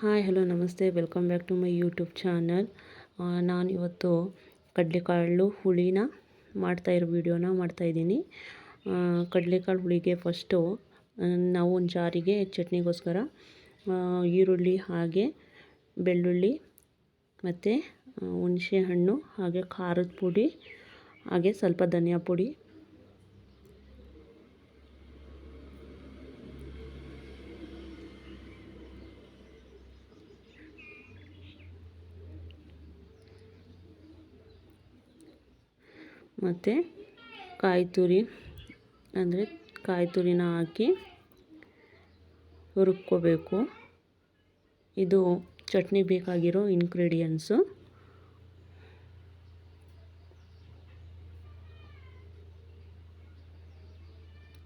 Hi hello ನಮಸ್ತೆ welcome back to my YouTube channel ನಾನು ಇವತ್ತು ಕಡಲೆಕಾಳು ಹುಳಿನ ಮಾಡ್ತಾಯಿರೋ ವಿಡಿಯೋನ ಮಾಡ್ತಾಯಿದ್ದೀನಿ ಕಡಲೆಕಾಳು ಹುಳಿಗೆ ಫಸ್ಟು ನಾವು ಒಂದು ಜಾರಿಗೆ ಚಟ್ನಿಗೋಸ್ಕರ ಈರುಳ್ಳಿ ಹಾಗೆ, ಬೆಳ್ಳುಳ್ಳಿ ಮತ್ತು ಹುಣಸೆ ಹಣ್ಣು ಹಾಗೆ ಖಾರದ ಪುಡಿ ಹಾಗೆ ಸ್ವಲ್ಪ ಧನಿಯಾ ಪುಡಿ ಮತ್ತು ಕಾಯಿ ತುರಿ, ಅಂದರೆ ಕಾಯಿ ತುರಿನ ಹಾಕಿ ರುಬ್ಕೋಬೇಕು. ಇದು ಚಟ್ನಿ ಬೇಕಾಗಿರೋ ಇನ್ಗ್ರೀಡಿಯೆಂಟ್ಸು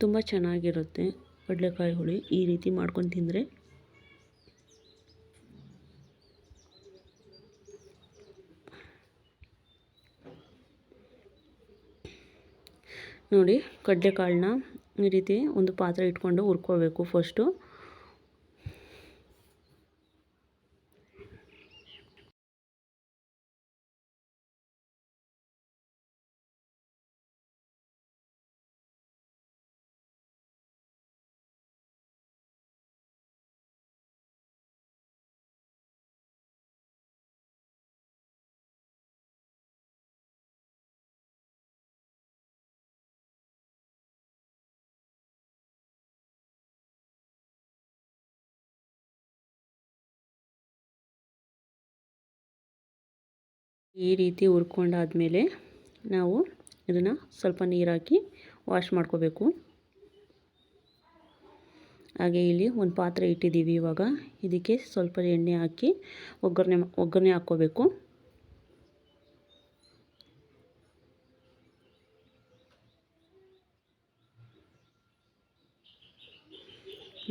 ತುಂಬ ಚೆನ್ನಾಗಿರುತ್ತೆ. ಕಡಲೆಕಾಯಿ ಹುಳಿ ಈ ರೀತಿ ಮಾಡ್ಕೊಂಡು ತಿಂದರೆ ನೋಡಿ ಕಡಲೆಕಾಳನ್ನ ಈ ರೀತಿ ಒಂದು ಪಾತ್ರೆ ಇಟ್ಕೊಂಡು ಹುರ್ಕೊಬೇಕು ಫಸ್ಟು ಈ ರೀತಿ ಹುರ್ಕೊಂಡಾದ್ಮೇಲೆ ನಾವು ಇದನ್ನು ಸ್ವಲ್ಪ ನೀರಾಕಿ ವಾಶ್ ಮಾಡ್ಕೋಬೇಕು. ಹಾಗೆ ಇಲ್ಲಿ ಒಂದು ಪಾತ್ರೆ ಇಟ್ಟಿದ್ದೀವಿ ಇವಾಗ. ಇದಕ್ಕೆ ಸ್ವಲ್ಪ ಎಣ್ಣೆ ಹಾಕಿ ಒಗ್ಗರಣೆ ಒಗ್ಗರಣೆ ಹಾಕ್ಕೋಬೇಕು.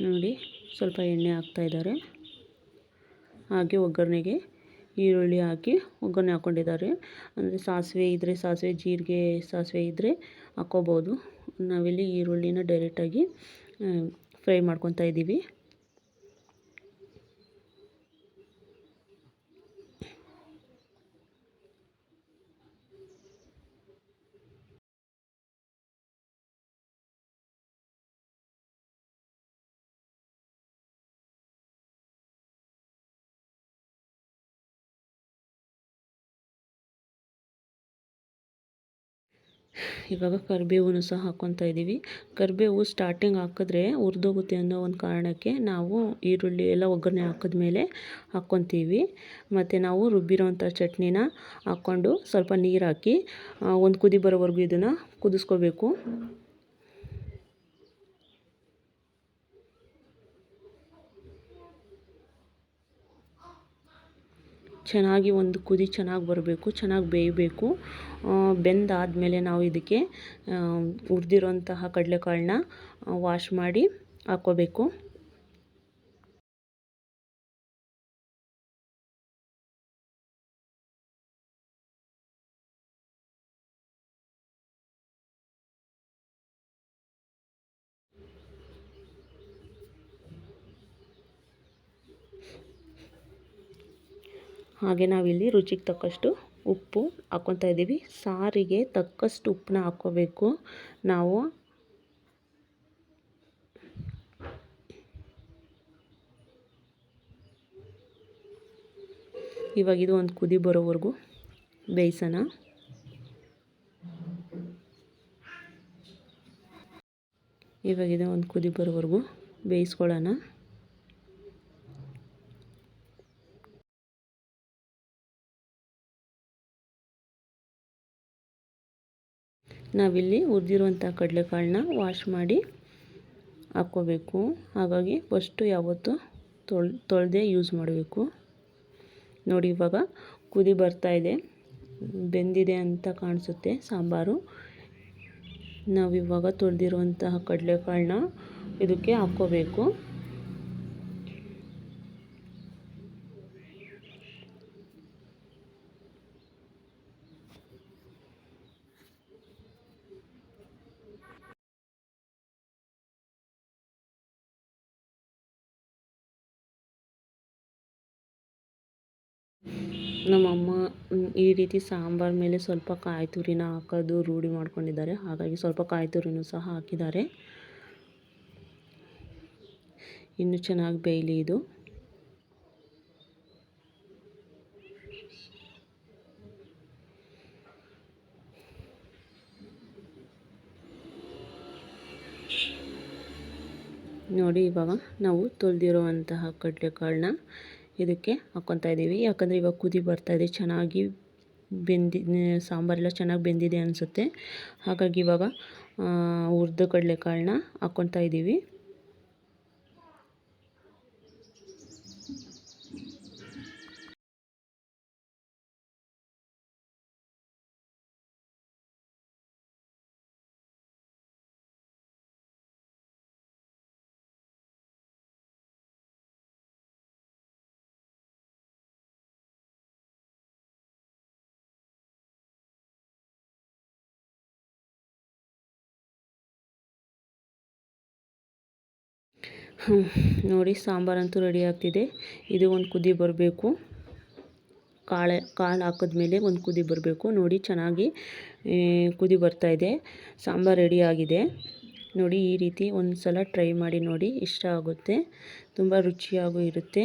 ನೋಡಿ, ಸ್ವಲ್ಪ ಎಣ್ಣೆ ಹಾಕ್ತಾಯಿದ್ದಾರೆ ಹಾಗೆ ಒಗ್ಗರಣೆಗೆ ಈರುಳ್ಳಿ ಹಾಕಿ ಒಗ್ಗರಣೆ ಹಾಕ್ಕೊಂಡಿದ್ದಾರೆ ಅಂದರೆ ಸಾಸಿವೆ ಇದ್ದರೆ ಸಾಸಿವೆ, ಜೀರಿಗೆ ಸಾಸಿವೆ ಇದ್ದರೆ ಹಾಕ್ಕೋಬೋದು ನಾವಿಲ್ಲಿ ಈರುಳ್ಳಿನ ಡೈರೆಕ್ಟಾಗಿ ಫ್ರೈ ಮಾಡ್ಕೊತಾ ಇದ್ದೀವಿ. ಇವಾಗ ಕರಿಬೇವನ್ನು ಸಹ ಹಾಕ್ಕೊತಾ ಇದ್ದೀವಿ. ಕರಿಬೇವು ಸ್ಟಾರ್ಟಿಂಗ್ ಹಾಕಿದ್ರೆ ಹುರಿದೋಗುತ್ತೆ ಅನ್ನೋ ಒಂದು ಕಾರಣಕ್ಕೆ ನಾವು ಈರುಳ್ಳಿ ಎಲ್ಲ ಒಗ್ಗರಣೆ ಹಾಕಿದ್ಮೇಲೆ ಹಾಕ್ಕೊತೀವಿ. ಮತ್ತು ನಾವು ರುಬ್ಬಿರೋವಂಥ ಚಟ್ನಿನ ಹಾಕ್ಕೊಂಡು ಸ್ವಲ್ಪ ನೀರು ಹಾಕಿ ಒಂದು ಕುದಿ ಬರೋವರೆಗೂ ಇದನ್ನು ಕುದಿಸ್ಕೋಬೇಕು. ಚೆನ್ನಾಗಿ ಒಂದು ಕುದಿ ಚೆನ್ನಾಗಿ ಬರಬೇಕು, ಚೆನ್ನಾಗಿ ಬೇಯಬೇಕು. ಬೆಂದಾದಮೇಲೆ ನಾವು ಇದಕ್ಕೆ ಹುರಿದಿರೋಂತಹ ಕಡಲೆಕಾಳನ್ನ ವಾಶ್ ಮಾಡಿ ಹಾಕ್ಕೋಬೇಕು. ಹಾಗೆ ನಾವಿಲ್ಲಿ ರುಚಿಗೆ ತಕ್ಕಷ್ಟು ಉಪ್ಪು ಹಾಕ್ಕೊತಾ ಇದ್ದೀವಿ. ಸಾರಿಗೆ ತಕ್ಕಷ್ಟು ಉಪ್ಪನ್ನ ಹಾಕ್ಕೋಬೇಕು. ನಾವು ಇವಾಗ ಇದು ಒಂದು ಕುದಿ ಬರೋವರೆಗೂ ಬೇಯಿಸೋಣ. ಇವಾಗ ಇದು ಒಂದು ಕುದಿ ಬರೋವರೆಗೂ ಬೇಯಿಸ್ಕೊಳ್ಳೋಣ. ನಾವಿಲ್ಲಿ ಉರಿದಿರುವಂಥ ಕಡಲೆಕಾಳನ್ನ ವಾಶ್ ಮಾಡಿ ಹಾಕ್ಕೋಬೇಕು. ಹಾಗಾಗಿ ಫಸ್ಟು ಯಾವತ್ತೂ ತೊಳ್, ತೊಳೆದೇ ಯೂಸ್ ಮಾಡಬೇಕು. ನೋಡಿ ಇವಾಗ ಕುದಿ ಇದೆ. ಬೆಂದಿದೆ ಅಂತ ಕಾಣಿಸುತ್ತೆ ಸಾಂಬಾರು. ನಾವಿವಾಗ ತೊಳೆದಿರುವಂತಹ ಕಡಲೆಕಾಳನ್ನ ಇದಕ್ಕೆ ಹಾಕ್ಕೋಬೇಕು. ನಮ್ಮಮ್ಮ ಈ ರೀತಿ ಸಾಂಬಾರ್ ಮೇಲೆ ಸ್ವಲ್ಪ ಕಾಯಿ ತುರಿನ ಹಾಕೋದು ರೂಢಿ ಮಾಡ್ಕೊಂಡಿದ್ದಾರೆ. ಹಾಗಾಗಿ ಸ್ವಲ್ಪ ಕಾಯಿ ತುರಿನೂ ಸಹ ಹಾಕಿದ್ದಾರೆ. ಇನ್ನು ಚೆನ್ನಾಗಿ ಬೇಯಲಿ ಇದು. ನೋಡಿ ಇವಾಗ ನಾವು ತೊಳೆದಿರುವಂತಹ ಕಡಲೆಕಾಳನ್ನ ಇದಕ್ಕೆ ಹಾಕ್ಕೊತಾ ಇದ್ದೀವಿ. ಯಾಕಂದರೆ ಇವಾಗ ಕುದಿ ಬರ್ತಾ ಇದೆ, ಚೆನ್ನಾಗಿ ಬೆಂದಿ ಸಾಂಬಾರೆಲ್ಲ ಚೆನ್ನಾಗಿ ಬೆಂದಿದೆ ಅನಿಸುತ್ತೆ. ಹಾಗಾಗಿ ಇವಾಗ ಹುರಿದ ಕಡಲೆಕಾಳನ್ನ ಹಾಕ್ಕೊತಾ ಇದ್ದೀವಿ. ನೋಡಿ ಸಾಂಬಾರಂತೂ ರೆಡಿ ಆಗ್ತಿದೆ. ಇದು ಒಂದು ಕುದಿ ಬರಬೇಕು. ಕಾಳೆ, ಕಾಳು ಹಾಕಿದ್ಮೇಲೆ ಒಂದು ಕುದಿ ಬರಬೇಕು. ನೋಡಿ ಚೆನ್ನಾಗಿ ಕುದಿ ಬರ್ತಾ ಇದೆ. ಸಾಂಬಾರು ರೆಡಿ ಆಗಿದೆ. ನೋಡಿ ಈ ರೀತಿ ಒಂದು ಸಲ ಟ್ರೈ ಮಾಡಿ ನೋಡಿ, ಇಷ್ಟ ಆಗುತ್ತೆ. ತುಂಬ ರುಚಿಯಾಗೂ ಇರುತ್ತೆ.